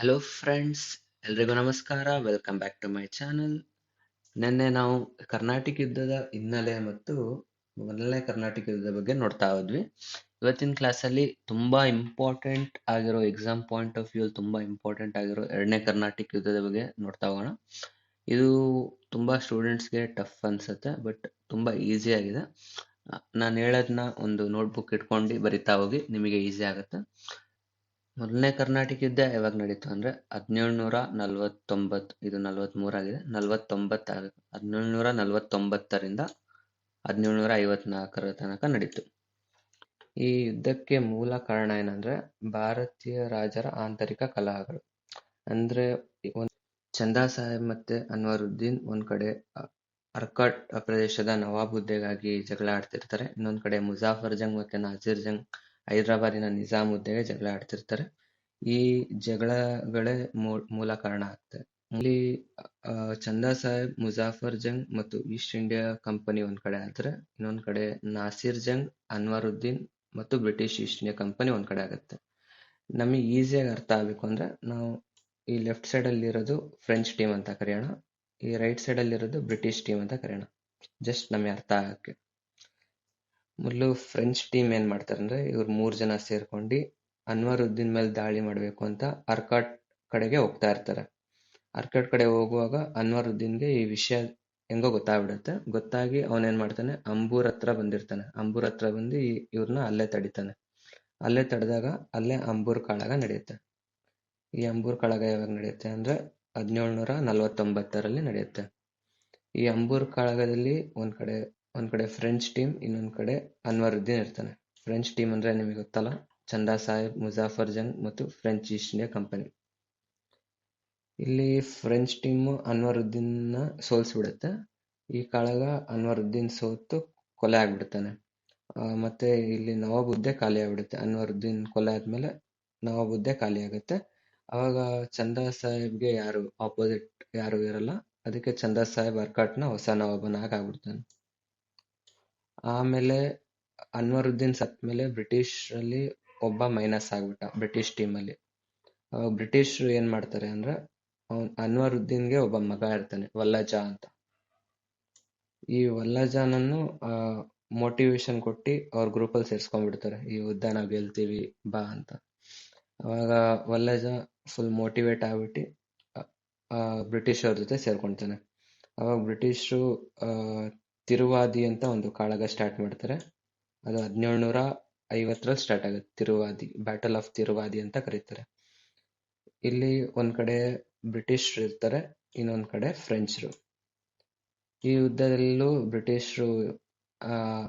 Hello friends ಎಲ್ರಿಗೂ ನಮಸ್ಕಾರ. Welcome back to my channel ನಿನ್ನೆ ನಾವು ಕರ್ನಾಟಕ ಯುದ್ಧದ ಹಿನ್ನೆಲೆ ಮತ್ತು ಮೊದಲನೇ ಕರ್ನಾಟಕ ಯುದ್ಧದ ಬಗ್ಗೆ ನೋಡ್ತಾ ಹೋದ್ವಿ. ಇವತ್ತಿನ ಕ್ಲಾಸಲ್ಲಿ ತುಂಬಾ ಇಂಪಾರ್ಟೆಂಟ್ ಆಗಿರೋ ಎಕ್ಸಾಮ್ ಪಾಯಿಂಟ್ ಆಫ್ ವ್ಯೂ ತುಂಬಾ ಇಂಪಾರ್ಟೆಂಟ್ ಆಗಿರೋ ಎರಡನೇ ಕರ್ನಾಟಕ ಯುದ್ಧದ ಬಗ್ಗೆ ನೋಡ್ತಾ ಹೋಗೋಣ. ಇದು ತುಂಬಾ ಸ್ಟೂಡೆಂಟ್ಸ್ಗೆ ಟಫ್ ಅನ್ಸುತ್ತೆ ಬಟ್ ತುಂಬಾ ಈಸಿ ಆಗಿದೆ. ನಾನು ಹೇಳೋದನ್ನ ಒಂದು ನೋಟ್ಬುಕ್ ಇಟ್ಕೊಂಡು ಬರಿತಾ ಹೋಗಿ ನಿಮಗೆ ಈಸಿ ಆಗುತ್ತೆ. ಮೊದಲನೇ ಕರ್ನಾಟಕ ಯುದ್ಧ ಯಾವಾಗ ನಡೀತು ಅಂದ್ರೆ ಹದಿನೇಳುನೂರ ನಲವತ್ತೊಂಬತ್ತು, ಇದು ನಲವತ್ಮೂರು ಆಗಿದೆ. ನಲವತ್ತೊಂಬತ್ತ ಹದಿನೇಳುನೂರ ನಲವತ್ತೊಂಬತ್ತರಿಂದ ಹದಿನೇಳುನೂರ ಐವತ್ನಾಲ್ಕರ ತನಕ ನಡೀತು. ಈ ಯುದ್ಧಕ್ಕೆ ಮೂಲ ಕಾರಣ ಏನಂದ್ರೆ ಭಾರತೀಯ ರಾಜರ ಆಂತರಿಕ ಕಲಹಗಳು. ಅಂದ್ರೆ ಒಂದ್ ಚಂದಾ ಸಾಹೇಬ್ ಮತ್ತೆ ಅನ್ವರುದ್ದೀನ್ ಒಂದ್ ಕಡೆ ಅರ್ಕಟ್ ಪ್ರದೇಶದ ನವಾಬ್ ಹುದ್ದೆಗಾಗಿ ಜಗಳ ಆಡ್ತಿರ್ತಾರೆ. ಇನ್ನೊಂದ್ ಕಡೆ ಮುಜಾಫರ್ ಜಂಗ್ ಮತ್ತೆ ನಾಜೀರ್ ಜಂಗ್ ಹೈದರಾಬಾದಿನ ನಿಜಾಮ್ ಹುದ್ದೆಗೆ ಜಗಳ ಆಡ್ತಿರ್ತಾರೆ. ಈ ಜಗಳಗಳೇ ಮೂಲ ಕಾರಣ ಆಗ್ತದೆ. ಇಲ್ಲಿ ಚಂದಾ ಸಾಹೇಬ್, ಮುಜಾಫರ್ ಜಂಗ್ ಮತ್ತು ಈಸ್ಟ್ ಇಂಡಿಯಾ ಕಂಪನಿ ಒಂದ್ ಕಡೆ ಆದ್ರೆ ಇನ್ನೊಂದ್ ಕಡೆ ನಾಸಿರ್ ಜಂಗ್ ಅನ್ವರುದ್ದೀನ್ ಮತ್ತು ಬ್ರಿಟಿಷ್ ಈಸ್ಟ್ ಇಂಡಿಯಾ ಕಂಪನಿ ಒಂದ್ ಕಡೆ ಆಗುತ್ತೆ. ನಮಗೆ ಈಸಿಯಾಗಿ ಅರ್ಥ ಆಗ್ಬೇಕು ಅಂದ್ರೆ ನಾವು ಈ ಲೆಫ್ಟ್ ಸೈಡ್ ಅಲ್ಲಿ ಇರೋದು ಫ್ರೆಂಚ್ ಟೀಮ್ ಅಂತ ಕರೆಯೋಣ. ಈ ರೈಟ್ ಸೈಡ್ ಅಲ್ಲಿ ಇರೋದು ಬ್ರಿಟಿಷ್ ಟೀಮ್ ಅಂತ ಕರೆಯೋಣ. ಜಸ್ಟ್ ನಮಗೆ ಅರ್ಥ ಆಗಕ್ಕೆ. ಮೊದಲು ಫ್ರೆಂಚ್ ಟೀಮ್ ಏನ್ ಮಾಡ್ತಾರೆ ಅಂದ್ರೆ ಇವ್ರು ಮೂರು ಜನ ಸೇರ್ಕೊಂಡು ಅನ್ವರುದ್ದೀನ್ ಮೇಲೆ ದಾಳಿ ಮಾಡಬೇಕು ಅಂತ ಅರ್ಕಾಟ್ ಕಡೆಗೆ ಹೋಗ್ತಾ ಇರ್ತಾರೆ. ಅರ್ಕಾಟ್ ಕಡೆ ಹೋಗುವಾಗ ಅನ್ವರುದ್ದೀನ್ಗೆ ಈ ವಿಷಯ ಹೆಂಗೋ ಗೊತ್ತಾಗ್ಬಿಡುತ್ತೆ. ಗೊತ್ತಾಗಿ ಅವನೇನ್ ಮಾಡ್ತಾನೆ, ಅಂಬೂರ್ ಹತ್ರ ಬಂದಿರ್ತಾನೆ. ಅಂಬೂರ್ ಹತ್ರ ಬಂದು ಇವ್ರನ್ನ ಅಲ್ಲೇ ತಡಿತಾನೆ. ಅಲ್ಲೇ ತಡೆದಾಗ ಅಲ್ಲೇ ಅಂಬೂರ್ ಕಾಳಗ ನಡೆಯುತ್ತೆ. ಈ ಅಂಬೂರ್ ಕಾಳಗ ಯಾವಾಗ ನಡೆಯುತ್ತೆ ಅಂದ್ರೆ ಹದಿನೇಳುನೂರ ನಲವತ್ತೊಂಬತ್ತರಲ್ಲಿ ನಡೆಯುತ್ತೆ. ಈ ಅಂಬೂರ್ ಕಾಳಗದಲ್ಲಿ ಒಂದ್ ಕಡೆ ಒಂದ್ ಕಡೆ ಫ್ರೆಂಚ್ ಟೀಮ್ ಇನ್ನೊಂದ್ ಕಡೆ ಅನ್ವರುದ್ದೀನ್ ಇರ್ತಾನೆ. ಫ್ರೆಂಚ್ ಟೀಮ್ ಅಂದ್ರೆ ನಿಮಗೆ ಗೊತ್ತಲ್ಲ? ಚಂದಾ ಸಾಹೇಬ್ ಮುಜಾಫರ್ ಜಂಗ್ ಮತ್ತು ಫ್ರೆಂಚ್ ಈಸ್ಟ್ ಇಂಡಿಯಾ ಕಂಪನಿ ಇಲ್ಲಿ ಫ್ರೆಂಚ್ ಟೀಮ್ ಅನ್ವರುದ್ದೀನ್ನ ಸೋಲ್ಸ್ಬಿಡುತ್ತೆ. ಈ ಕಾಳಗ ಅನ್ವರುದ್ದೀನ್ ಸೋತು ಕೊಲೆ ಆಗ್ಬಿಡ್ತಾನೆ. ಮತ್ತೆ ಇಲ್ಲಿ ನವಾಬ್ ಹುದ್ದೆ ಖಾಲಿ ಆಗ್ಬಿಡುತ್ತೆ. ಅನ್ವರುದ್ದೀನ್ ಕೊಲೆ ಆದ್ಮೇಲೆ ನವಾಬ್ ಹುದ್ದೆ ಖಾಲಿ ಆಗುತ್ತೆ. ಅವಾಗ ಚಂದಾ ಸಾಹೇಬ್ಗೆ ಯಾರು ಆಪೋಸಿಟ್ ಯಾರು ಇರಲ್ಲ. ಅದಕ್ಕೆ ಚಂದಾ ಸಾಹೇಬ್ ಅರ್ಕಾಟ್ನ ಹೊಸ ನವಾಬನಾಗಿ ಆಗ್ಬಿಡ್ತಾನೆ. ಆಮೇಲೆ ಅನ್ವರುದ್ದೀನ್ ಸತ್ಮೇಲೆ ಬ್ರಿಟಿಷ್ ಅಲ್ಲಿ ಒಬ್ಬ ಮೈನಸ್ ಆಗ್ಬಿಟ್ಟ, ಬ್ರಿಟಿಷ್ ಟೀಮ್ ಅಲ್ಲಿ ಬ್ರಿಟಿಷ್ ಏನ್ ಮಾಡ್ತಾರೆ ಅಂದ್ರೆ ಅನ್ವರುದ್ದೀನ್ಗೆ ಒಬ್ಬ ಮಗ ಇರ್ತಾನೆ, ವಲ್ಲಜಾ ಅಂತ. ಈ ವಲ್ಲಜಾನನ್ನು ಮೋಟಿವೇಶನ್ ಕೊಟ್ಟಿ ಅವ್ರ ಗ್ರೂಪ್ ಅಲ್ಲಿ ಸೇರ್ಸ್ಕೊಂಡ್ಬಿಡ್ತಾರೆ, ಈ ಯುದ್ಧ ನಾವ್ ಗೆಲ್ತೀವಿ, ಬಾ ಅಂತ. ಅವಾಗ ವಲ್ಲಜ ಫುಲ್ ಮೋಟಿವೇಟ್ ಆಗ್ಬಿಟ್ಟು ಬ್ರಿಟಿಷ್ ಅವ್ರ ಜೊತೆ ಸೇರ್ಕೊಂತಾನೆ. ಅವಾಗ ಬ್ರಿಟಿಷರು ತಿರುವಾದಿ ಅಂತ ಒಂದು ಕಾಳಗ ಸ್ಟಾರ್ಟ್ ಮಾಡ್ತಾರೆ. ಅದು ಹದಿನೇಳುನೂರ ಐವತ್ತರಲ್ಲಿ ಸ್ಟಾರ್ಟ್ ಆಗುತ್ತೆ. ತಿರುವಾದಿ ಬ್ಯಾಟಲ್ ಆಫ್ ತಿರುವಾದಿ ಅಂತ ಕರೀತಾರೆ. ಇಲ್ಲಿ ಒಂದ್ ಕಡೆ ಬ್ರಿಟಿಷರು ಇರ್ತಾರೆ, ಇನ್ನೊಂದ್ ಕಡೆ ಫ್ರೆಂಚ್ರು. ಈ ಯುದ್ಧದಲ್ಲೂ ಬ್ರಿಟಿಷರು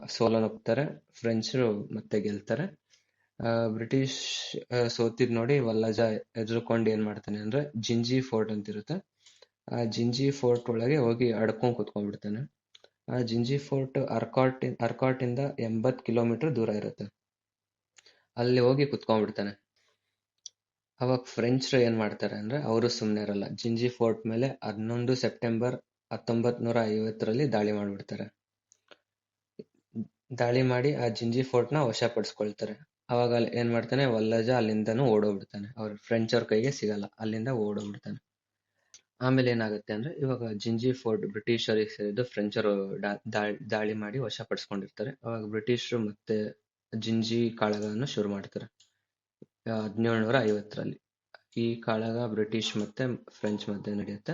ಸೋಲನ್ನೊಪ್ತಾರೆ ಫ್ರೆಂಚ್ರು ಮತ್ತೆ ಗೆಲ್ತಾರೆ. ಬ್ರಿಟಿಷ್ ಸೋತಿದ್ ನೋಡಿ ವಲ್ಲಜ ಎದುರುಕೊಂಡು ಏನ್ ಮಾಡ್ತಾನೆ ಅಂದ್ರೆ ಜಿಂಜಿ ಫೋರ್ಟ್ ಅಂತ ಇರುತ್ತೆ ಆ ಜಿಂಜಿ ಫೋರ್ಟ್ ಒಳಗೆ ಹೋಗಿ ಅಡ್ಕೊಂಡ್ ಕುತ್ಕೊಂಡ್ಬಿಡ್ತಾನೆ. ಆ ಜಿಂಜಿ ಫೋರ್ಟ್ ಅರ್ಕಾಟ್ ಇಂದ ಎಂಬತ್ ಕಿಲೋಮೀಟರ್ ದೂರ ಇರುತ್ತೆ. ಅಲ್ಲಿ ಹೋಗಿ ಕುತ್ಕೊಂಡ್ಬಿಡ್ತಾನೆ. ಅವಾಗ ಫ್ರೆಂಚ್ರು ಏನ್ ಮಾಡ್ತಾರೆ ಅಂದ್ರೆ ಅವರು ಸುಮ್ಮನೆ ಇರಲ್ಲ. ಜಿಂಜಿ ಫೋರ್ಟ್ ಮೇಲೆ ಹನ್ನೊಂದು ಸೆಪ್ಟೆಂಬರ್ ಹತ್ತೊಂಬತ್ ನೂರ ಐವತ್ತರಲ್ಲಿ ದಾಳಿ ಮಾಡಿಬಿಡ್ತಾರೆ. ದಾಳಿ ಮಾಡಿ ಆ ಜಿಂಜಿ ಫೋರ್ಟ್ನ ವಶಪಡಿಸ್ಕೊಳ್ತಾರೆ. ಅವಾಗ ಅಲ್ಲಿ ಏನ್ ಮಾಡ್ತಾನೆ? ವಲ್ಲಜ ಅಲ್ಲಿಂದನೂ ಓಡೋಗ್ಬಿಡ್ತಾನೆ. ಅವ್ರ ಫ್ರೆಂಚ್ ಅವ್ರ ಕೈಗೆ ಸಿಗಲ್ಲ. ಅಲ್ಲಿಂದ ಓಡೋಗ್ಬಿಡ್ತಾನೆ. ಆಮೇಲೆ ಏನಾಗುತ್ತೆ ಅಂದ್ರೆ ಇವಾಗ ಜಿಂಜಿ ಫೋರ್ಟ್ ಬ್ರಿಟಿಷರಿಗೆ ಸೇರಿದ್ದು ಫ್ರೆಂಚರು ದಾಳಿ ಮಾಡಿ ವಶಪಡಿಸ್ಕೊಂಡಿರ್ತಾರೆ ಅವಾಗ ಬ್ರಿಟಿಷರು ಮತ್ತೆ ಜಿಂಜಿ ಕಾಳಗವನ್ನು ಶುರು ಮಾಡ್ತಾರೆ. ಹದಿನೇಳುನೂರ ಐವತ್ತರಲ್ಲಿ. ಈ ಕಾಳಗ ಬ್ರಿಟಿಷ್ ಮತ್ತೆ ಫ್ರೆಂಚ್ ಮಧ್ಯೆ ನಡೆಯುತ್ತೆ.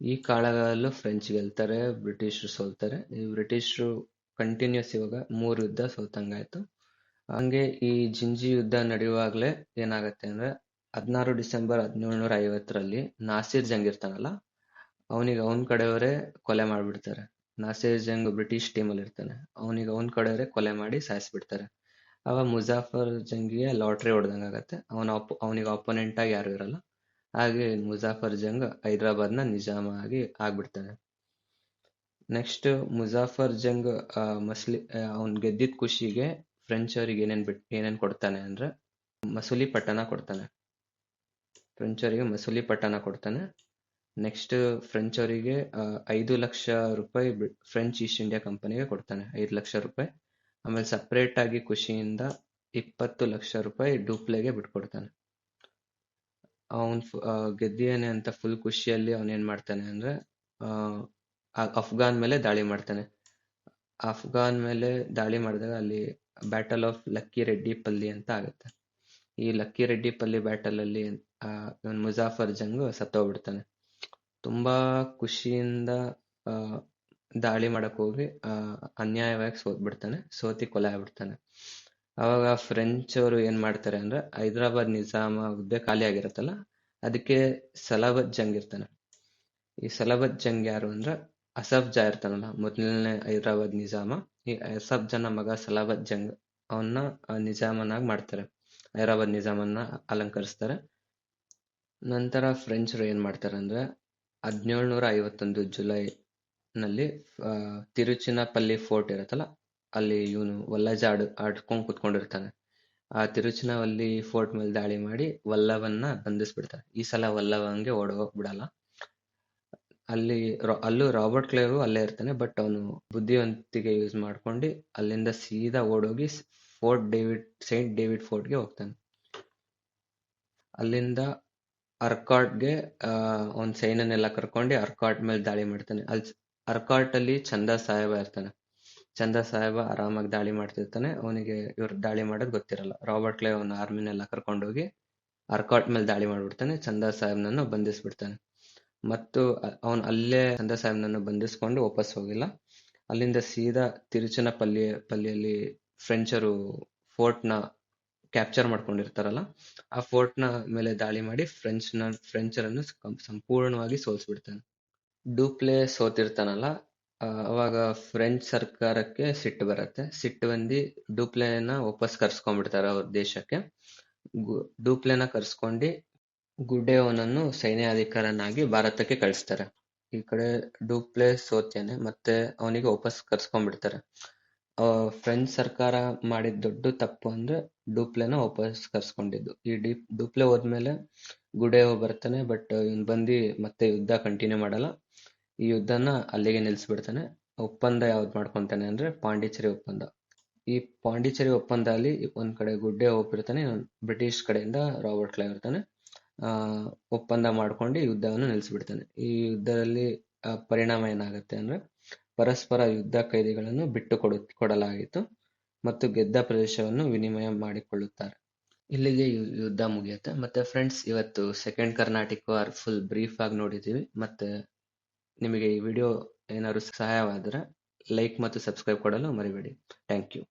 ಈ ಕಾಳಗದಲ್ಲೂ ಫ್ರೆಂಚ್ ಗೆಲ್ತಾರೆ ಬ್ರಿಟಿಷರು ಸೋಲ್ತಾರೆ. ಈ ಬ್ರಿಟಿಷರು ಕಂಟಿನ್ಯೂಸ್ ಇವಾಗ ಮೂರು ಯುದ್ಧ ಸೋತಂಗಾಯ್ತು ಹಂಗೆ ಈ ಜಿಂಜಿ ಯುದ್ಧ ನಡೆಯುವಾಗಲೇ ಏನಾಗತ್ತೆ ಅಂದ್ರೆ ಹದಿನಾರು ಡಿಸೆಂಬರ್ ಹದಿನೇಳುನೂರ ಐವತ್ತರಲ್ಲಿ ನಾಸಿರ್ ಜಂಗ್ ಇರ್ತಾನಲ್ಲ, ಅವನಿಗೆ ಅವನ್ ಕಡೆಯವರೇ ಕೊಲೆ ಮಾಡಿಬಿಡ್ತಾರೆ. ನಾಸಿರ್ ಜಂಗ್ ಬ್ರಿಟಿಷ್ ಟೀಮ್ ಅಲ್ಲಿ ಇರ್ತಾನೆ, ಅವನಿಗೆ ಅವನ್ ಕಡೆಯವರೇ ಕೊಲೆ ಮಾಡಿ ಸಾಯಿಸ್ಬಿಡ್ತಾರೆ. ಅವಾಗ ಮುಜಾಫರ್ ಜಂಗಿಗೆ ಲಾಟ್ರಿ ಹೊಡೆದಂಗ ಆಗುತ್ತೆ. ಅವನ ಅವನಿಗೆ ಅಪೋನೆಂಟ್ ಆಗಿ ಯಾರು ಇರಲ್ಲ. ಹಾಗೆ ಮುಜಾಫರ್ ಜಂಗ್ ಹೈದ್ರಾಬಾದ್ನ ನಿಜಾಮ ಆಗಿ ಆಗ್ಬಿಡ್ತಾನೆ. ನೆಕ್ಸ್ಟ್ ಮುಜಾಫರ್ ಜಂಗ್ ಮಸ್ಲಿ ಅವ್ನು ಗೆದ್ದಿದ ಖುಷಿಗೆ ಫ್ರೆಂಚ್ ಅವ್ರಿಗೆ ಏನೇನ್ ಬಿಟ್, ಏನೇನ್ ಕೊಡ್ತಾನೆ ಅಂದ್ರೆ ಮಸೂಲಿ ಪಟ್ಟಣ ಕೊಡ್ತಾನೆ. ಫ್ರೆಂಚ್ ಅವರಿಗೆ ಮಸೂಲಿ ಪಟ್ಟಣ ಕೊಡ್ತಾನೆ. ನೆಕ್ಸ್ಟ್ ಫ್ರೆಂಚ್ ಅವರಿಗೆ ಐದು ಲಕ್ಷ ರೂಪಾಯಿ ಫ್ರೆಂಚ್ ಈಸ್ಟ್ ಇಂಡಿಯಾ ಕಂಪನಿಗೆ ಕೊಡ್ತಾನೆ. ಐದು ಲಕ್ಷ ರೂಪಾಯಿ. ಆಮೇಲೆ ಸಪ್ರೇಟ್ ಆಗಿ ಖುಷಿಯಿಂದ ಇಪ್ಪತ್ತು ಲಕ್ಷ ರೂಪಾಯಿ ಡೂಪ್ಲೆಗೆ ಬಿಟ್ಕೊಡ್ತಾನೆ. ಅವನ್ ಗೆದ್ದಿಯಾನೆ ಅಂತ ಫುಲ್ ಖುಷಿಯಲ್ಲಿ ಅವನ್ ಏನ್ ಮಾಡ್ತಾನೆ ಅಂದ್ರೆ ಅಫ್ಘಾನ್ ಮೇಲೆ ದಾಳಿ ಮಾಡ್ತಾನೆ. ಅಫ್ಘಾನ್ ಮೇಲೆ ದಾಳಿ ಮಾಡಿದಾಗ ಅಲ್ಲಿ battle of Lakkireddipalli ಅಂತ ಆಗುತ್ತೆ. ಈ ಲಕ್ಕಿ ರೆಡ್ಡಿ ಪಲ್ಲಿ ಬ್ಯಾಟಲ್ ಅಲ್ಲಿ ಇವನ್ ಮುಜಾಫರ್ ಜಂಗ್ ಸತ್ತೋಗ್ಬಿಡ್ತಾನೆ. ತುಂಬಾ ಖುಷಿಯಿಂದ ದಾಳಿ ಮಾಡಕ್ ಹೋಗಿ ಅನ್ಯಾಯವಾಗಿ ಸೋತ್ ಬಿಡ್ತಾನೆ ಸೋತಿ ಕೊಲೆ ಆಗ್ಬಿಡ್ತಾನೆ. ಅವಾಗ ಫ್ರೆಂಚ್ ಅವರು ಏನ್ ಮಾಡ್ತಾರೆ ಅಂದ್ರೆ, ಹೈದರಾಬಾದ್ ನಿಜಾಮ ಹುದ್ದೆ ಖಾಲಿ ಆಗಿರತ್ತಲ್ಲ, ಅದಕ್ಕೆ ಸಲಾಬತ್ ಜಂಗ್ ಇರ್ತಾನೆ. ಈ ಸಲಬತ್ ಜಂಗ್ ಯಾರು ಅಂದ್ರೆ, ಅಸಫ್ ಜಾ ಇರ್ತಾನಲ್ಲ, ಮೊದಲನೇ ಹೈದರಾಬಾದ್ ನಿಜಾಮ, ಈ ಅಸಫ್ ಜನ ಮಗ ಸಲಾಬತ್ ಜಂಗ್ ಅವನ್ನ ನಿಜಾಮನಾಗಿ ಮಾಡ್ತಾರೆ. ಹೈದರಾಬಾದ್ ನಿಜಾಮನ್ನ ಅಲಂಕರಿಸ್ತಾರೆ. ನಂತರ ಫ್ರೆಂಚರು ಏನ್ ಮಾಡ್ತಾರೆ ಅಂದ್ರೆ ಹದಿನೇಳ್ನೂರ ಐವತ್ತೊಂದು ಜುಲೈ ನಲ್ಲಿ ತಿರುಚಿನಪಲ್ಲಿ ಫೋರ್ಟ್ ಇರತ್ತಲ್ಲ, ಅಲ್ಲಿ ಇವನು ವಲ್ಲಜ ಆಡ್, ಆಡ್ಕೊಂಡು ಕುತ್ಕೊಂಡಿರ್ತಾನೆ. ಆ ತಿರುಚಿನವಲ್ಲಿ ಫೋರ್ಟ್ ಮೇಲೆ ದಾಳಿ ಮಾಡಿ ವಲ್ಲವನ್ನ ಬಂಧಿಸ್ಬಿಡ್ತಾರೆ. ಈ ಸಲ ವಲ್ಲವಂಗೆ ಓಡೋಗ್ ಬಿಡಲ್ಲ ಅಲ್ಲಿ ಅಲ್ಲೂ ರಾಬರ್ಟ್ ಕ್ಲೇವ್ ಅಲ್ಲೇ ಇರ್ತಾನೆ, ಬಟ್ ಅವನು ಬುದ್ಧಿವಂತಿಕೆ ಯೂಸ್ ಮಾಡ್ಕೊಂಡು ಅಲ್ಲಿಂದ ಸೀದಾ ಓಡೋಗಿ ಫೋರ್ಟ್ ಡೇವಿಡ್, ಸೈಂಟ್ ಡೇವಿಡ್ ಫೋರ್ಟ್ಗೆ ಹೋಗ್ತಾನೆ. ಅಲ್ಲಿಂದ ಅರ್ಕಾಟ್ಗೆ ಒಂದು ಸೈನ್ಯನೆಲ್ಲ ಕರ್ಕೊಂಡು ಅರ್ಕಾಟ್ ಮೇಲೆ ದಾಳಿ ಮಾಡ್ತಾನೆ. ಅಲ್ಲಿ ಅರ್ಕಾಟ್ ಅಲ್ಲಿ ಚಂದ ಸಾಹೇಬ ಇರ್ತಾನೆ. ಚಂದ ಸಾಹೇಬ ಆರಾಮಾಗಿ ದಾಳಿ ಮಾಡ್ತಿರ್ತಾನೆ. ಅವನಿಗೆ ಇವ್ರು ದಾಳಿ ಮಾಡೋದು ಗೊತ್ತಿರಲ್ಲ. ರಾಬರ್ಟ್ ಕ್ಲೇ ಅವನ ಆರ್ಮಿನೆಲ್ಲ ಕರ್ಕೊಂಡೋಗಿ ಅರ್ಕಾಟ್ ಮೇಲೆ ದಾಳಿ ಮಾಡ್ಬಿಡ್ತಾನೆ. ಚಂದ ಸಾಹೇಬ್ನನ್ನು ಬಂಧಿಸ್ಬಿಡ್ತಾನೆ. ಮತ್ತು ಅವನು ಅಲ್ಲೇ ಚಂದ ಸಾಹೇಬ್ನನ್ನು ಬಂಧಿಸ್ಕೊಂಡು ವಾಪಸ್ ಹೋಗಿಲ್ಲ. ಅಲ್ಲಿಂದ ಸೀದಾ ತಿರುಚನ ಪಲ್ಲಿ ಪಲ್ಲಿಯಲ್ಲಿ ಫ್ರೆಂಚರು ಫೋರ್ಟ್ನ ಕ್ಯಾಪ್ಚರ್ ಮಾಡ್ಕೊಂಡಿರ್ತಾರಲ್ಲ, ಆ ಫೋರ್ಟ್ನ ಮೇಲೆ ದಾಳಿ ಮಾಡಿ ಫ್ರೆಂಚ್ನ ಫ್ರೆಂಚರನ್ನು ಸಂಪೂರ್ಣವಾಗಿ ಸೋಲ್ಸ್ಬಿಡ್ತಾನೆ. ಡೂಪ್ಲೆ ಸೋತಿರ್ತಾನಲ್ಲ ಅವಾಗ ಫ್ರೆಂಚ್ ಸರ್ಕಾರಕ್ಕೆ ಸಿಟ್ಟು ಬರುತ್ತೆ. ಸಿಟ್ಟು ಬಂದು ಡೂಪ್ಲೆನ ವಾಪಸ್ ಕರ್ಸ್ಕೊಂಡ್ಬಿಡ್ತಾರೆ ಅವ್ರ ದೇಶಕ್ಕೆ. ಡೂಪ್ಲೆನ ಕರ್ಸ್ಕೊಂಡು ಗುಡೇವನನ್ನು ಸೈನ್ಯಾಧಿಕಾರನಾಗಿ ಭಾರತಕ್ಕೆ ಕಳಿಸ್ತಾರೆ. ಈ ಕಡೆ ಡೂಪ್ಲೆ ಸೋತ್ಯಾನೆ ಮತ್ತೆ ಅವನಿಗೆ ವಾಪಸ್ ಕರ್ಸ್ಕೊಂಡ್ಬಿಡ್ತಾರೆ. ಫ್ರೆಂಚ್ ಸರ್ಕಾರ ಮಾಡಿದ ದೊಡ್ಡ ತಪ್ಪು ಅಂದ್ರೆ ಡೂಪ್ಲೆನ ವಾಪಸ್ ಕರ್ಸ್ಕೊಂಡಿದ್ದು. ಈ ಡಿ ಡೂಪ್ಲೆ ಹೋದ್ಮೇಲೆ ಗುಡೇವ್ ಬರ್ತಾನೆ ಬಟ್ ಇವ್ನು ಬಂದು ಮತ್ತೆ ಯುದ್ಧ ಕಂಟಿನ್ಯೂ ಮಾಡಲ್ಲ. ಈ ಯುದ್ಧನ ಅಲ್ಲಿಗೆ ನಿಲ್ಸ್ಬಿಡ್ತಾನೆ. ಒಪ್ಪಂದ ಯಾವ್ದು ಮಾಡ್ಕೊಂತಾನೆ ಅಂದ್ರೆ ಪಾಂಡಿಚೇರಿ ಒಪ್ಪಂದ. ಈ ಪಾಂಡಿಚೇರಿ ಒಪ್ಪಂದ ಅಲ್ಲಿ ಒಂದ್ ಕಡೆ ಗುಡ್ಡೆ ಒಪ್ಪಿರ್ತಾನೆ ಬ್ರಿಟಿಷ್ ಕಡೆಯಿಂದ ರಾಬರ್ಟ್ ಕ್ಲೈವ್ ಇರ್ತಾನೆ. ಆ, ಒಪ್ಪಂದ ಮಾಡ್ಕೊಂಡು ಯುದ್ಧವನ್ನು ನಿಲ್ಲಿಸ್ಬಿಡ್ತಾನೆ ಈ ಯುದ್ಧದಲ್ಲಿ ಪರಿಣಾಮ ಏನಾಗುತ್ತೆ ಅಂದ್ರೆ ಪರಸ್ಪರ ಯುದ್ಧ ಕೈದಿಗಳನ್ನು ಬಿಟ್ಟು ಕೊಡು ಕೊಡಲಾಗಿತ್ತು ಮತ್ತು ಗೆದ್ದ ಪ್ರದೇಶವನ್ನು ವಿನಿಮಯ ಮಾಡಿಕೊಳ್ಳುತ್ತಾರೆ. ಇಲ್ಲಿಗೆ ಯುದ್ಧ ಮುಗಿಯುತ್ತೆ. ಮತ್ತೆ ಫ್ರೆಂಡ್ಸ್ ಇವತ್ತು second Karnataka war full brief ಆಗಿ ನೋಡಿದೀವಿ. ಮತ್ತೆ ನಿಮಗೆ ಈ ವಿಡಿಯೋ ಏನಾದ್ರು ಸಹಾಯವಾದರೆ ಲೈಕ್ ಮತ್ತು ಸಬ್ಸ್ಕ್ರೈಬ್ ಕೊಡಲು ಮರಿಬೇಡಿ. Thank you